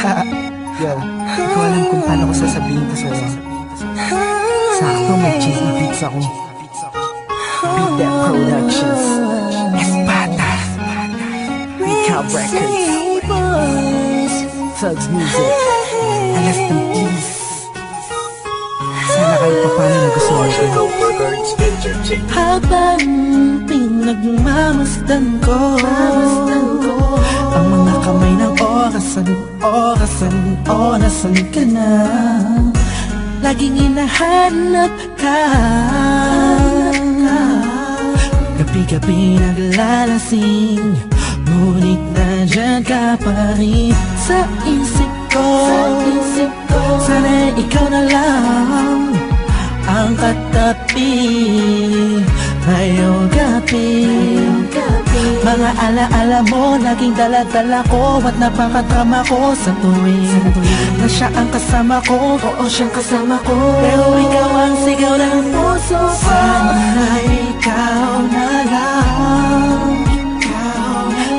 Yo, hindi ko alam kung paano ko sasabihin to sa'yo. Sakto may cheesy beats ako. Beat That Productions. Espada. Recap Records. Thugs Music. Alas ng peace. Sana kahit pa paano nagustuhan ko. Habang pinagmamasdan ko kamay ng orasan, orasan, orasan ka na. Laging hinahanap ka. Gabi-gabi naglalasing Ngunit nandyan ka pa rin sa isip ko. Sana ikaw na lang ang katabi Ngayong gabi Mga alaala mo Laging daladala ko At napakatrama ko sa tuwing Na siya ang kasama ko Oo siyang kasama ko. Pero ikaw ang sigaw ng puso ko. Sana ikaw na lang.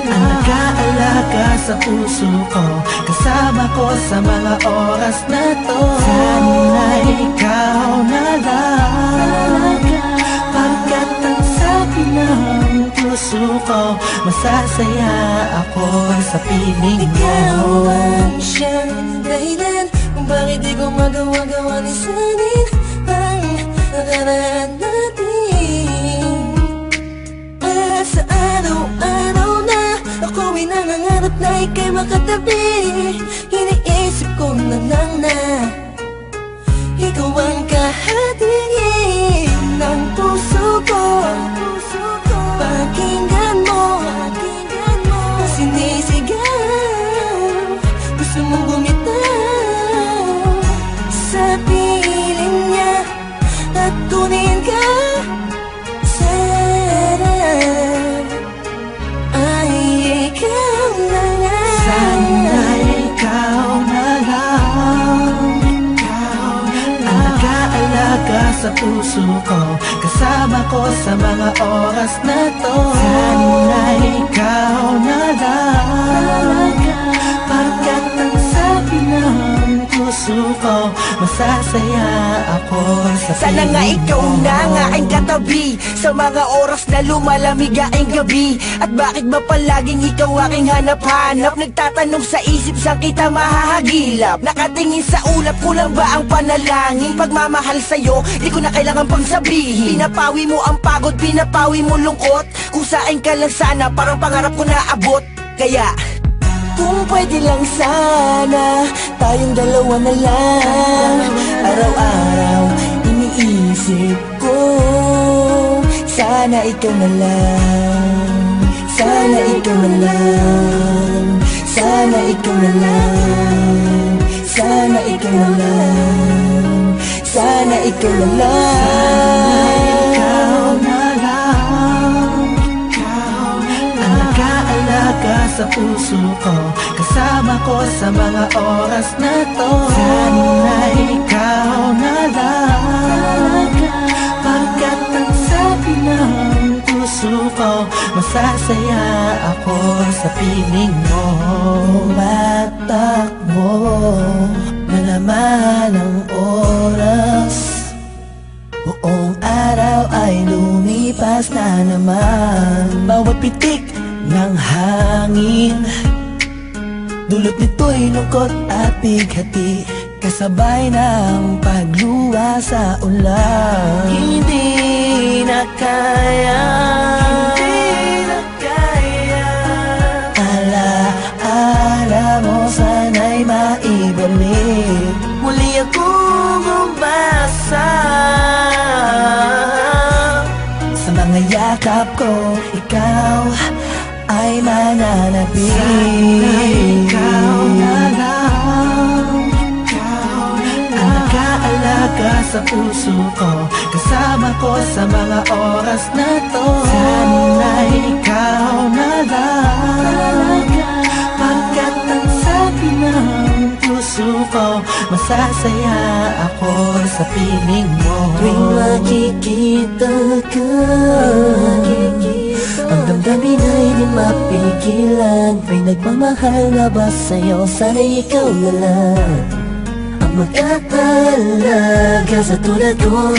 Ang nag-aalaga sa puso ko Kasama ko sa mga oras na to. Sana ikaw na lang sabi ng puso ko. Masasaya ako sa piling mo. Ikaw ang siyang dahilan Kung bakit di ko magawa-gawa ni sanin Ang nakaraan natin. At sa araw-araw na Ako'y nangangarap na ika'y makatabi. Iniisip ko na lang na sa puso ko Kasama ko sa mga oras na to. Sana ikaw na lang. Pagkat ang sabi ng puso ko Masasaya ako sa Sana nga ikaw mo. na nga ang katabi Sa mga oras na lumalamig ang gabi. At bakit ba palaging ikaw aking hanap-hanap? Nagtatanong sa isip saan kita mahahagilap? Nakatingin sa ulap kulang ba ang panalangin? Pagmamahal sa'yo di ko na kailangan pang sabihin. Pinapawi mo ang pagod, pinapawi mo lungkot. Kung saan ka lang sana parang pangarap ko na abot. Kaya kung pwede lang sana. Tayong dalawa na lang. Araw-araw iniisip ko Sana ikaw na lang. Sana ikaw na lang. Sana ikaw na lang. Sana ikaw na lang. Sana ikaw na lang nag-aalaga sa puso ko Kasama ko sa mga oras na to. Sana ikaw na lang Pagkat ang sabi ng puso ko Masasaya ako sa piling mo. Tumatakbo na naman ang oras. Buong araw ay lumipas na naman. Bawat pitik ng hangin. Dulot nito'y lungkot at bighati Kasabay ng pagluwa sa ulan. Hindi na kaya. Hindi na kaya. Ala, ala mo sana'y maibalik. Muli akong umasa Sa mga yakap ko, ikaw ay mananapin Sana ikaw na lang. Ang nag-aalaga sa puso ko. Kasama ko sa mga oras na to. Sana ikaw na lang. Pagkat ang sabi ng puso ko Masasaya ako sa piling mo. Tuwing makikita ka Ang damdamin ay di mapigilan. May nagmamahal na ba sa'yo? Sana ikaw na lang. Ang magkakalaga sa tulad ko.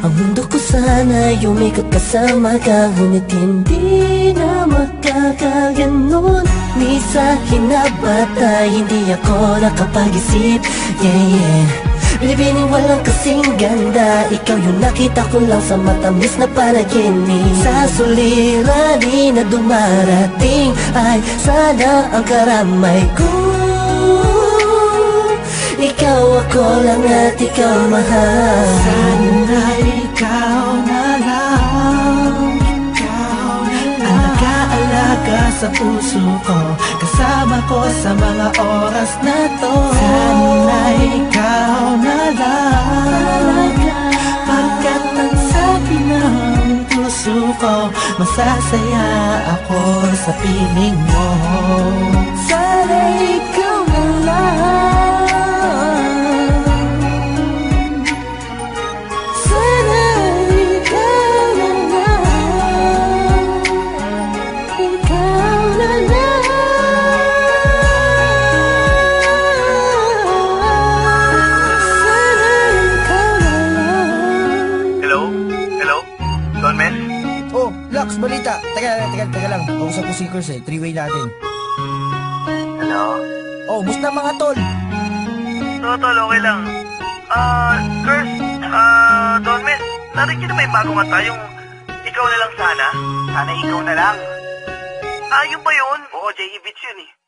Ang mundo ko sana umikot kasama ka. Ngunit hindi na magkakaganon Ni sa hinabata Hindi ako nakapag-isip. Yeah, yeah Binibining walang kasing ganda. Ikaw yung nakita ko lang sa matamis na panaginip. Sa suliranin na dumarating. Ay sana ang karamay ko. Ikaw ako lang at ikaw mahal. Sana ikaw na sa puso ko Kasama ko sa mga oras na to. Sana ikaw na lang. Pagkat ang sabi ng puso ko Masasaya ako sa piling mo. Sana ikaw na lang Lux, balita. Teka, teka, teka lang. Kausap ko si Kurs eh. Three-way natin. Hello? Oh, musta mga tol? Totol, okay lang. Ah, Kurs, ah, Don Mel, narinig na may bago nga tayong ikaw na lang sana. Sana ikaw na lang. Ah, yun ba yun? Oo, J.E. Beats yun eh.